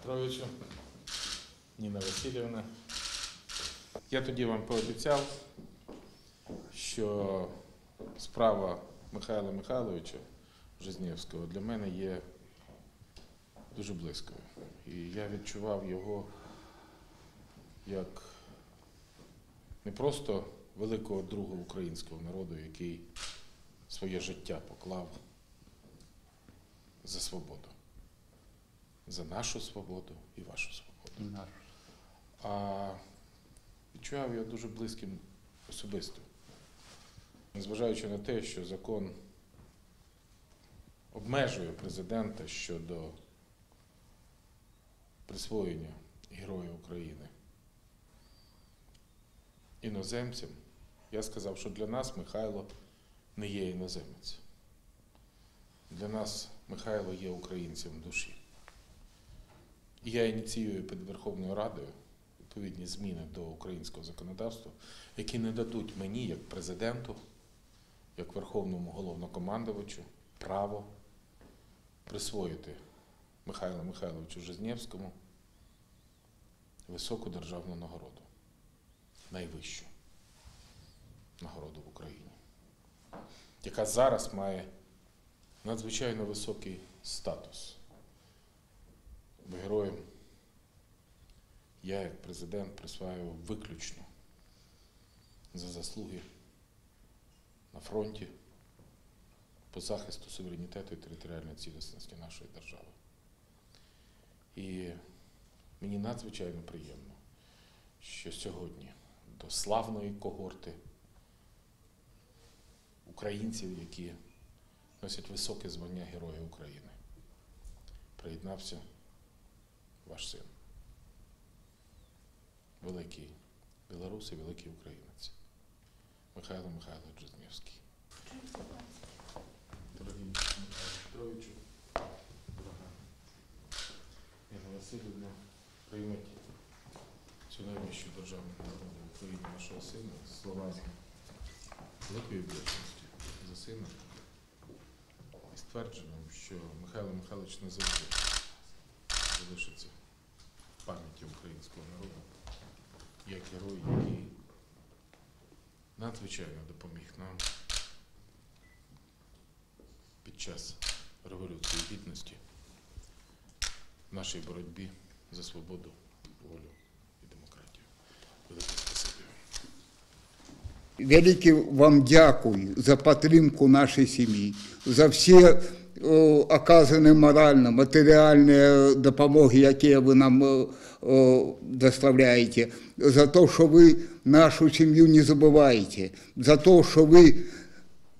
Петровичу, Ніна Васильівна. Я тоді вам пообіцяв, що справа Михайла Михайловича Жизнєвського для мене є дуже близькою. І я відчував його як не просто великого друга українського народу, який своє життя поклав за свободу. За нашу свободу і вашу свободу. А відчував його дуже близьким особисто. Незважаючи на те, що закон обмежує президента щодо присвоєння Героя України іноземцям, я сказав, що для нас Михайло не є іноземець. Для нас Михайло є українцем душі. Я ініціюю під Верховною Радою відповідні зміни до українського законодавства, які не дадуть мені, як президенту, як Верховному головнокомандувачу, право присвоїти Михайлу Михайловичу Жизнєвському високу державну нагороду, найвищу нагороду в Україні, яка зараз має надзвичайно високий статус. Бо героям я, як президент, присваював виключно за заслуги на фронті по захисту суверенітету і територіальної цілісності нашої держави. І мені надзвичайно приємно, що сьогодні до славної когорти українців, які носять високе звання Героя України, приєднався ваш син. Великий білорус і великий українець. Михайло Михайлович Жизнєвський. Дорогий Михайло Петровичу, дорога Інна Васильівна, прийміть цю найвищу державну нагороду в Україні нашого сина з словами великої вдячності за сина і ствердженням, що Михайло Михайлович не завжди залишиться в пам'яті українського народу як герой, який надзвичайно допоміг нам під час Революції Гідності в нашій боротьбі за свободу, волю і демократію. Велике спасибі. Велике вам дякую за підтримку нашої сім'ї, за всі е, оказані морально, матеріальні допомоги, які ви нам е, е, доставляєте, за те, що ви нашу сім'ю не забуваєте, за те, що ви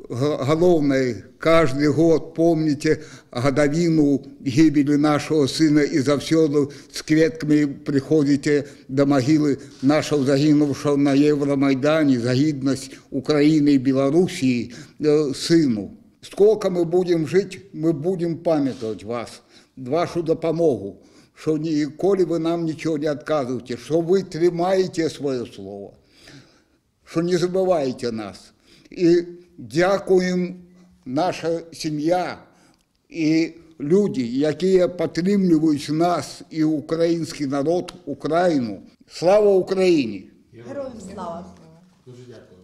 г- головне, каждый год помните годовину гибели нашего сына и завсёды с кветками приходите до могилы нашего загинувшего на Евромайдане за гідність України і Білорусі э, сину. Сколько мы будем жить, мы будем пам'ятати вас, вашу допомогу, що ніколи ви нам нічого не відказуєте, що ви тримаєте своє слово що не забувайте нас. І дякуємо наша сім'я і люди, які підтримують нас і український народ, Україну. Слава Україні! Героям слава! Дуже дякую.